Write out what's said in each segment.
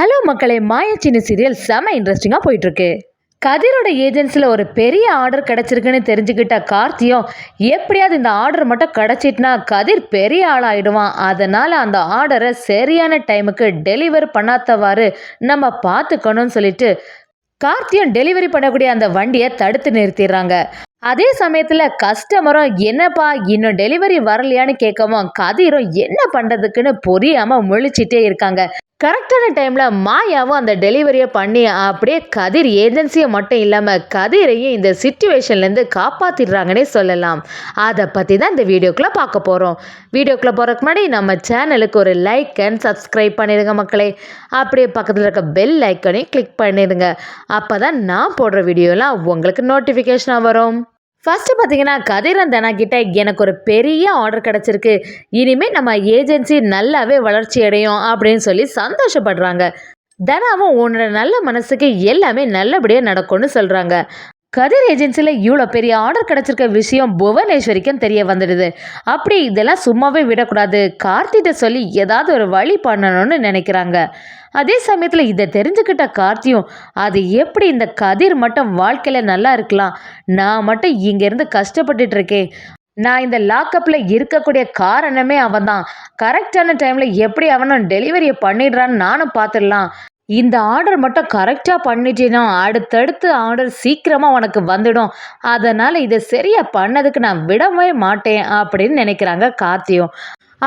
Hello மக்களே மாயச்சின்னு serial செம இன்ட்ரெஸ்டிங்காக போயிட்டுருக்கு. கதிரோட ஏஜென்சியில் ஒரு பெரிய ஆர்டர் கிடச்சிருக்குன்னு தெரிஞ்சுக்கிட்ட கார்த்தியும் எப்படியாவது இந்த ஆர்டர் மட்டும் கிடச்சிட்டுனா கதிர் பெரிய ஆளாயிடுவான். அதனால் அந்த ஆர்டரை சரியான டைமுக்கு டெலிவர் பண்ணாதவாறு நம்ம பார்த்துக்கணும்னு சொல்லிட்டு கார்த்தியும் டெலிவரி பண்ணக்கூடிய அந்த வண்டியை தடுத்து நிறுத்திடுறாங்க. அதே சமயத்தில் கஸ்டமரும் என்னப்பா இன்னும் டெலிவரி வரலையான்னு கேட்கவும் கதிரும் என்ன பண்ணுறதுக்குன்னு புரியாமல் முழிச்சிட்டே இருக்காங்க. கரெக்டான டைமில் மாயாவும் அந்த டெலிவரியை பண்ணி அப்படியே கதிர் ஏஜென்சியை மட்டும் இல்லாமல் கதிரையும் இந்த சுச்சுவேஷன்லேருந்து காப்பாற்றிடுறாங்கன்னே சொல்லலாம். அதை பற்றி தான் இந்த வீடியோக்குள்ளே பார்க்க போகிறோம் வீடியோக்குள்ளே போகிறதுக்கு முன்னாடி நம்ம சேனலுக்கு ஒரு லைக் அண்ட் சப்ஸ்கிரைப் பண்ணிடுங்க மக்களே. அப்படியே பக்கத்தில் இருக்க பெல் ஐக்கனையும் கிளிக் பண்ணிடுங்க. அப்போ தான் நான் போடுற வீடியோலாம் உங்களுக்கு நோட்டிஃபிகேஷனாக வரும். ஃபஸ்ட்டு பார்த்தீங்கன்னா கதிரன் தனா கிட்ட எனக்கு ஒரு பெரிய ஆர்டர் கிடச்சிருக்கு. இனிமேல் நம்ம ஏஜென்சி நல்லாவே வளர்ச்சி அடையும் அப்படின்னு சொல்லி சந்தோஷப்படுறாங்க. தனாவும் உன்னோட நல்ல மனசுக்கு எல்லாமே நல்லபடியாக நடக்கும்னு சொல்கிறாங்க கதிர் ஏஜென்சியில் இவ்வளோ பெரிய ஆர்டர் கிடச்சிருக்க விஷயம் புவனேஸ்வரிக்கும் தெரிய வந்துடுது. அப்படி இதெல்லாம் சும்மாவே விடக்கூடாது. கார்த்திகிட்ட சொல்லி ஏதாவது ஒரு வழி பண்ணணும்னு நினைக்கிறாங்க. அதே சமயத்தில் இதை தெரிஞ்சுக்கிட்ட கார்த்தியும் அது எப்படி இந்த கதிர் மட்டும் வாழ்க்கையில் நல்லா இருக்கலாம்? நான் மட்டும் இங்கேருந்து கஷ்டப்பட்டுட்டு இருக்கேன். நான் இந்த லாக்கப்பில் இருக்கக்கூடிய காரணமே அவன் தான் கரெக்டான டைமில் எப்படி அவனும் டெலிவரியை பண்ணிடுறான்னு நானும் பார்த்துடலாம். இந்த ஆர்டர் மட்டும் கரெக்டாக பண்ணிட்டேனோ அடுத்தடுத்து ஆர்டர் சீக்கிரமாக உனக்கு வந்துடும். அதனால் இதை சரியாக பண்ணதுக்கு நான் விடவே மாட்டேன் அப்படின்னு நினைக்கிறாங்க கார்த்தியும்.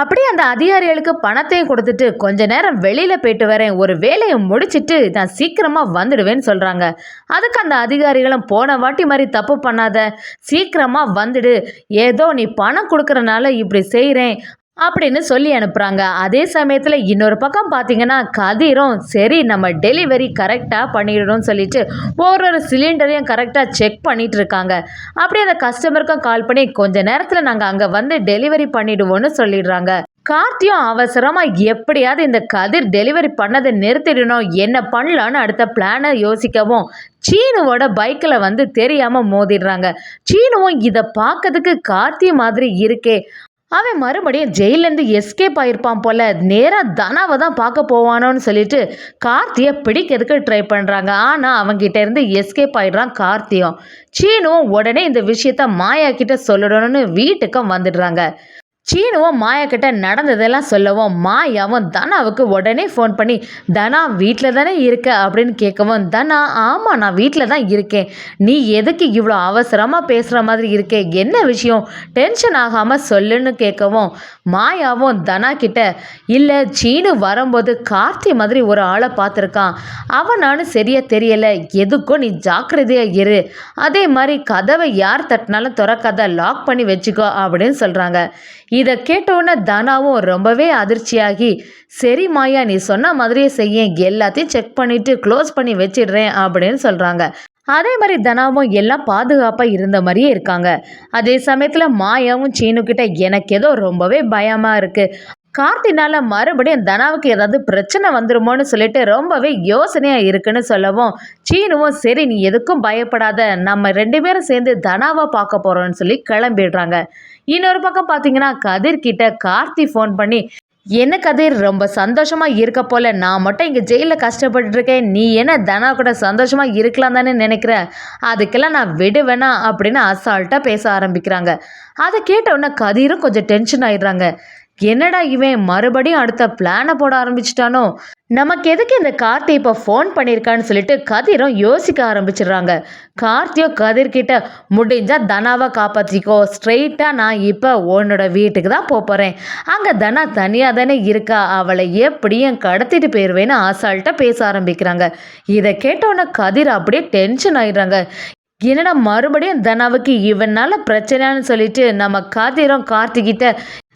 அப்படியே அந்த அதிகாரிகளுக்கு பணத்தையும் கொடுத்துட்டு கொஞ்ச நேரம் வெளியில் போயிட்டு வரேன். ஒரு வேலையை முடிச்சுட்டு நான் சீக்கிரமாக வந்துடுவேன்னு சொல்கிறாங்க அதுக்கு அந்த அதிகாரிகளும் போன வாட்டி மாதிரி தப்பு பண்ணாத சீக்கிரமாக வந்துடு. ஏதோ நீ பணம் கொடுக்குறனால இப்படி செய்கிறேன் அப்படின்னு சொல்லி அனுப்புகிறாங்க அதே சமயத்தில் இன்னொரு பக்கம் பார்த்தீங்கன்னா கதிரும் சரி நம்ம டெலிவரி கரெக்டாக பண்ணிடணும்னு சொல்லிட்டு ஒரு ஒரு சிலிண்டரையும் கரெக்டாக செக் பண்ணிட்டு இருக்காங்க. அப்படியே அந்த கஸ்டமருக்கும் கால் பண்ணி கொஞ்ச நேரத்தில் நாங்கள் அங்கே வந்து டெலிவரி பண்ணிடுவோம்னு சொல்லிடுறாங்க. கார்த்தியும் அவசரமாக எப்படியாவது இந்த கதிர் டெலிவரி பண்ணதை நிறுத்திடணும் என்ன பண்ணலான்னு அடுத்த பிளானை யோசிக்கவும் சீனுவோட பைக்கில் வந்து தெரியாமல் மோதிடுறாங்க. சீனுவும் இதை பார்க்கறதுக்கு கார்த்தி மாதிரி இருக்கே. அவன் மறுபடியும் ஜெயிலேருந்து எஸ்கேப் ஆயிருப்பான் போல நேராக தனாவை தான் பார்க்க போவானோன்னு சொல்லிட்டு கார்த்தியை பிடிக்கிறதுக்கு ட்ரை பண்ணுறாங்க ஆனால் அவங்ககிட்ட இருந்து எஸ்கேப் ஆயிடுறான் கார்த்தியும். சீனும் உடனே இந்த விஷயத்த மாயா கிட்ட சொல்லணும்னு வீட்டுக்கும் வந்துடுறாங்க. சீனுவும் மாயா கிட்ட நடந்ததெல்லாம் சொல்லவும் மாயாவும் தனாவுக்கு உடனே ஃபோன் பண்ணி தனா வீட்டில் தானே இருக்க? அப்படின்னு கேட்கவும் தனா ஆமாம் நான் வீட்டில் தான் இருக்கேன். நீ எதுக்கு இவ்வளோ அவசரமாக பேசுகிற மாதிரி இருக்கே? என்ன விஷயம்? டென்ஷன் ஆகாமல் சொல்லுன்னு கேட்கவும் மாயாவும் தனா கிட்ட இல்லை சீனு வரும்போது கார்த்தி மாதிரி ஒரு ஆளை பார்த்துருக்கான். அவன் நானும் சரியாக தெரியலை. எதுக்கும் நீ ஜாக்கிரதையாக இரு. அதே மாதிரி கதவை யார் தட்டினாலும் திறக்காத லாக் பண்ணி வச்சுக்கோ அப்படின்னு சொல்கிறாங்க இதை கேட்டவுடனே தனாவும் ரொம்பவே அதிர்ச்சியாகி சரி மாயா நீ சொன்ன மாதிரியே செய்ய எல்லாத்தையும் செக் பண்ணிவிட்டு க்ளோஸ் பண்ணி வச்சிடுறேன் அப்படின்னு சொல்கிறாங்க அதே மாதிரி தனாவும் எல்லாம் பாதுகாப்பாக இருந்த மாதிரியே இருக்காங்க. அதே சமயத்தில் மாயாவும் சீனுக்கிட்ட எனக்கு ஏதோ ரொம்பவே பயமாக இருக்குது கார்த்தினால மறுபடியும் தனாவுக்கு ஏதாவது பிரச்சனை வந்துருமோன்னு சொல்லிட்டு ரொம்பவே யோசனையாக இருக்குன்னு சொல்லவும் சீனுவும் சரி நீ எதுக்கும் பயப்படாத. நம்ம ரெண்டு பேரும் சேர்ந்து தனாவை பார்க்க போகிறோம்னு சொல்லி கிளம்பிடுறாங்க. இன்னொரு பக்கம் பார்த்தீங்கன்னா கதிர்கிட்ட கார்த்தி ஃபோன் பண்ணி என்ன கதிர் ரொம்ப சந்தோஷமா இருக்க போல. நான் மட்டும் இங்கே ஜெயிலில் கஷ்டப்பட்டு இருக்கேன். நீ என்ன தனா கூட சந்தோஷமா இருக்கலாம் தானே நினைக்கிற? அதுக்கெல்லாம் நான் விடுவேனா? அப்படின்னு அசால்ட்டாக பேச ஆரம்பிக்கிறாங்க. அதை கேட்டவுடனே கதிரும் கொஞ்சம் டென்ஷன் ஆயிடுறாங்க. என்னடா இவன் மறுபடியும் அடுத்த பிளானை போட ஆரம்பிச்சிட்டானோ? நமக்கு எதுக்கு இந்த கார்த்தி இப்போ ஃபோன் பண்ணியிருக்கான்னு சொல்லிட்டு கதிரும் யோசிக்க ஆரம்பிச்சிடுறாங்க. கார்த்தியோ கதிர்கிட்ட முடிஞ்சால் தனாவை காப்பாற்றிக்கோ ஸ்ட்ரெயிட்டாக நான் இப்போ உன்னோட வீட்டுக்கு தான் போகிறேன் அங்கே தனா தனியாக தானே இருக்கா. அவளை எப்படியும் கடத்திட்டு போயிடுவேன்னு ஆசால்ட்டாக பேச ஆரம்பிக்கிறாங்க. இதை கேட்டோன்னே கதிர் அப்படியே டென்ஷன் ஆயிடுறாங்க. என்னடா மறுபடியும் தனாவுக்கு இவனால் பிரச்சனைன்னு சொல்லிட்டு நம்ம காத்திரம் கார்த்திகிட்ட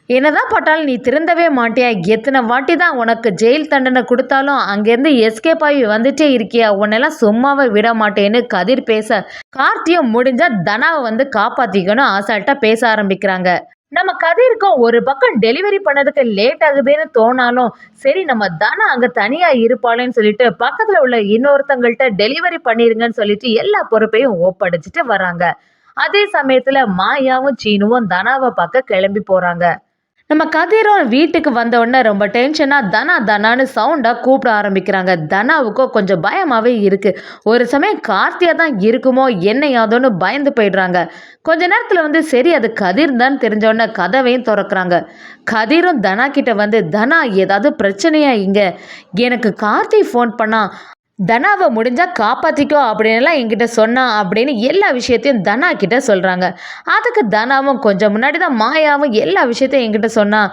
என்னதான் பட்டாலும் நீ திருந்தவே மாட்டியா? எத்தனை வாட்டி தான் உனக்கு ஜெயில் தண்டனை கொடுத்தாலும் அங்கேருந்து எஸ்கேப் ஆகி வந்துட்டே இருக்கியா? உன்னெல்லாம் சும்மாவே விட மாட்டேன்னு கதிர் பேச கார்த்தியம் முடிஞ்சா தனாவை வந்து காப்பாற்றிக்கணும் ஆசால்ட்டாக பேச ஆரம்பிக்கிறாங்க. நம்ம கதிருக்கும் ஒரு பக்கம் டெலிவரி பண்ணதுக்கு லேட் ஆகுதுன்னு தோணாலும் சரி நம்ம தானே அங்கே தனியாக இருப்பாளேன்னு சொல்லிட்டு பக்கத்தில் உள்ள இன்னொருத்தங்கள்ட்ட டெலிவரி பண்ணிருங்கன்னு சொல்லிட்டு எல்லா பொறுப்பையும் ஒப்படைச்சிட்டு வராங்க. அதே சமயத்தில் மாயாவும் சீனுவும் தனாவை பார்க்க கிளம்பி போகிறாங்க நம்ம கதிரும் வீட்டுக்கு வந்த உடனே ரொம்ப டென்ஷனாக தனா தனான்னு சவுண்டாக கூப்பிட ஆரம்பிக்கிறாங்க. தனாவுக்கோ கொஞ்சம் பயமாகவே இருக்குது ஒரு சமயம் கார்த்தியாக தான் இருக்குமோ என்ன யாதோன்னு பயந்து போயிடுறாங்க. கொஞ்ச நேரத்தில் வந்து சரி அது கதிர் தான் தெரிஞ்ச உடனே கதவையும் திறக்கிறாங்க. கதிரும் தனா கிட்ட வந்து தனா ஏதாவது பிரச்சனையா இங்கே? எனக்கு கார்த்தி ஃபோன் பண்ணால் தனாவை முடிஞ்சால் காப்பாற்றிக்கோ அப்படின்லாம் என்கிட்ட சொன்னா அப்படின்னு எல்லா விஷயத்தையும் தனா கிட்ட சொல்கிறாங்க அதுக்கு தனாவும் கொஞ்சம் முன்னாடி தான் மாயாவும் எல்லா விஷயத்தையும் என்கிட்ட சொன்னான்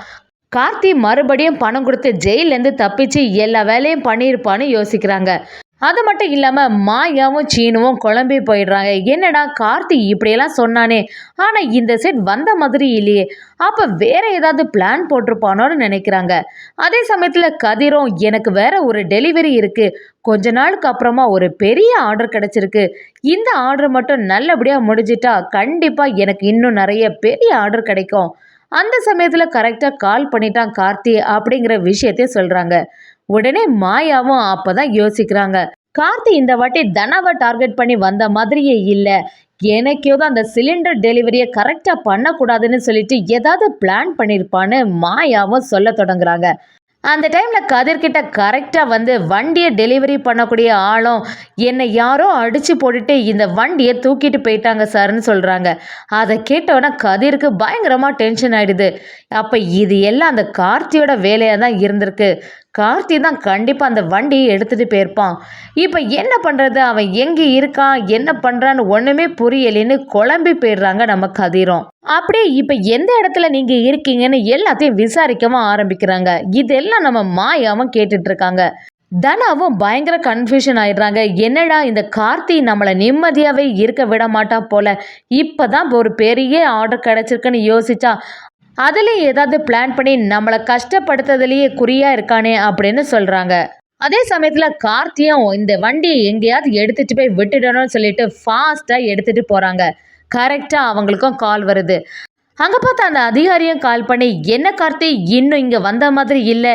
கார்த்தி மறுபடியும் பணம் கொடுத்து ஜெயிலேருந்து தப்பிச்சு எல்லா வேலையும் பண்ணியிருப்பான்னு யோசிக்கிறாங்க. அது மட்டும் இல்லாமல் மாயாவும் சீனுவும் குழம்பி போயிடுறாங்க. என்னடா கார்த்தி இப்படியெல்லாம் சொன்னானே? ஆனால் இந்த செட் வந்த மாதிரி இல்லையே. அப்போ வேற ஏதாவது பிளான் போட்டிருப்பானோன்னு நினைக்கிறாங்க. அதே சமயத்தில் கதிரும் எனக்கு வேற ஒரு டெலிவரி இருக்குது கொஞ்ச நாளுக்கு அப்புறமா ஒரு பெரிய ஆர்டர் கிடச்சிருக்கு. இந்த ஆர்டர் மட்டும் நல்லபடியாக முடிஞ்சிட்டா கண்டிப்பாக எனக்கு இன்னும் நிறைய பெரிய ஆர்டர் கிடைக்கும். அந்த சமயத்தில் கரெக்டாக கால் பண்ணிட்டான் கார்த்தி அப்படிங்கிற விஷயத்தையும் சொல்கிறாங்க உடனே மாயாவும் அப்போ தான் யோசிக்கிறாங்க. கார்த்தி இந்த வாட்டி தனாவை டார்கெட் பண்ணி வந்த மாதிரியே இல்லை. எனக்கோ தான் அந்த சிலிண்டர் டெலிவரியை கரெக்டாக பண்ணக்கூடாதுன்னு சொல்லிட்டு ஏதாவது பிளான் பண்ணியிருப்பான்னு மாயாவும் சொல்ல தொடங்குறாங்க. அந்த டைமில் கதிர்கிட்ட கரெக்டாக வந்து வண்டியை டெலிவரி பண்ணக்கூடிய ஆளும் என்னை யாரோ அடித்து போட்டுட்டு இந்த வண்டியை தூக்கிட்டு போயிட்டாங்க சார்னு சொல்கிறாங்க அதை கேட்டோன்னே கதிருக்கு பயங்கரமாக டென்ஷன் ஆகிடுது அப்போ இது எல்லாம் அந்த கார்த்தியோட வேலையாக தான் இருந்திருக்கு. கார்த்தி தான் கண்டிப்பாக அந்த வண்டியை எடுத்துகிட்டு போயிருப்பான். இப்போ என்ன பண்ணுறது அவன் எங்கே இருக்கான்? என்ன பண்ணுறான்னு ஒன்றுமே புரியலைன்னு குழம்பி போயிடுறாங்க நம்ம கதிரும். அப்படியே இப்போ எந்த இடத்துல நீங்கள் இருக்கீங்கன்னு எல்லாத்தையும் விசாரிக்கவும் ஆரம்பிக்கிறாங்க. இதெல்லாம் நம்ம மாயாவும் கேட்டுட்ருக்காங்க தனாவும் பயங்கர கன்ஃபியூஷன் ஆயிடுறாங்க. என்னடா இந்த கார்த்தி நம்மளை நிம்மதியாகவே இருக்க விட மாட்டான் போல. இப்போ தான் ஒரு பெரிய ஆர்டர் கிடச்சிருக்குன்னு யோசிச்சா அதுலேயும் ஏதாவது பிளான் பண்ணி நம்மளை கஷ்டப்படுத்துறதுலேயே குறியாக இருக்கானே அப்படின்னு சொல்கிறாங்க அதே சமயத்தில் கார்த்தியும் இந்த வண்டியை எங்கேயாவது எடுத்துகிட்டு போய் விட்டுடணும்னு சொல்லிட்டு ஃபாஸ்ட்டாக எடுத்துகிட்டு போகிறாங்க கரெக்டாக அவங்களுக்கும் கால் வருது. அங்கே பார்த்து அந்த அதிகாரியும் கால் பண்ணி என்ன கார்த்தி இன்னும் இங்கே வந்த மாதிரி இல்லை.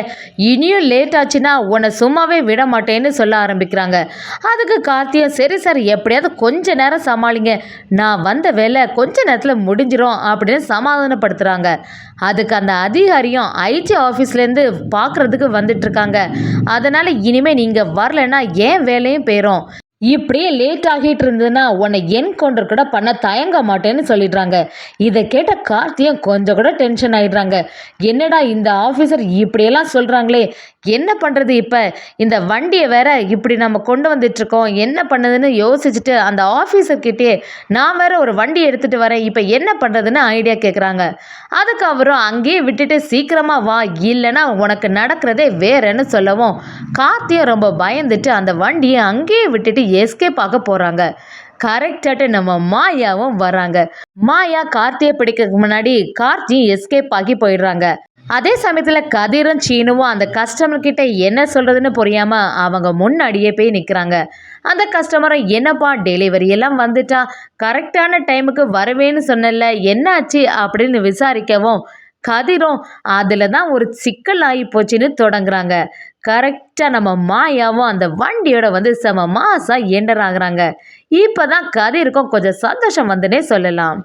இனியும் லேட் ஆச்சுன்னா உன்னை சும்மாவே விட மாட்டேன்னு சொல்ல ஆரம்பிக்கிறாங்க. அதுக்கு கார்த்தியும் சரி சார் எப்படியாவது கொஞ்ச நேரம் சமாளிங்க. நான் வந்த வேலை கொஞ்ச நேரத்தில் முடிஞ்சிரும் அப்படின்னு சமாதானப்படுத்துகிறாங்க அதுக்கு அந்த அதிகாரியும் ஐடி ஆஃபீஸ்லேருந்து பார்க்குறதுக்கு வந்துட்டுருக்காங்க அதனால் இனிமேல் நீங்கள் வரலைன்னா ஏன் வேலையும் போயிடும் இப்படியே லேட் ஆகிட்டு இருந்ததுன்னா உன்னை என்கவுண்டர் கூட பண்ண தயங்க மாட்டேன்னு சொல்லிடுறாங்க. இதை கேட்ட கார்த்தியும் கொஞ்சம் கூட டென்ஷன் ஆகிடுறாங்க என்னடா இந்த ஆஃபீஸர் இப்படியெல்லாம் சொல்கிறாங்களே என்ன பண்ணுறது இப்போ? இந்த வண்டியை வேற இப்படி நம்ம கொண்டு வந்துட்டுருக்கோம். என்ன பண்ணுதுன்னு யோசிச்சுட்டு அந்த ஆஃபீஸர்கிட்டே நான் வேற ஒரு வண்டி எடுத்துகிட்டு வரேன். இப்போ என்ன பண்ணுறதுன்னு ஐடியா கேட்குறாங்க அதுக்கு அவரும் அங்கேயே விட்டுட்டு சீக்கிரமாக வா இல்லைன்னா உனக்கு நடக்கிறதே வேறன்னு சொல்லவும் கார்த்தியும் ரொம்ப பயந்துட்டு அந்த வண்டியை அங்கேயே விட்டுட்டு எஸ்கேப் ஆக போகிறாங்க கரெக்டாட்டு நம்ம மாயாவும் வராங்க. மாயா கார்த்தியை பிடிக்கிறதுக்கு முன்னாடி கார்த்தி எஸ்கேப் ஆகி போயிடுறாங்க. அதே சமயத்தில் கதிரும் சீனுவும் அந்த கஸ்டமர்கிட்ட என்ன சொல்கிறதுன்னு புரியாமல் அவங்க முன்னாடியே போய் நிற்கிறாங்க அந்த கஸ்டமரை என்னப்பா டெலிவரி எல்லாம் வந்துட்டா? கரெக்டான டைமுக்கு வரவேன்னு சொன்னல என்னாச்சு அப்படின்னு விசாரிக்கவும் கதிரும் அதில் தான் ஒரு சிக்கல் ஆகி போச்சுன்னு தொடங்குறாங்க. கரெக்டாக நம்ம மாயாவும் அந்த வண்டியோட வந்து செம மாசாக என்டர் ஆகுறாங்க. இப்போ தான் கதிருக்கும் கொஞ்சம் சந்தோஷம் வந்துன்னே சொல்லலாம்.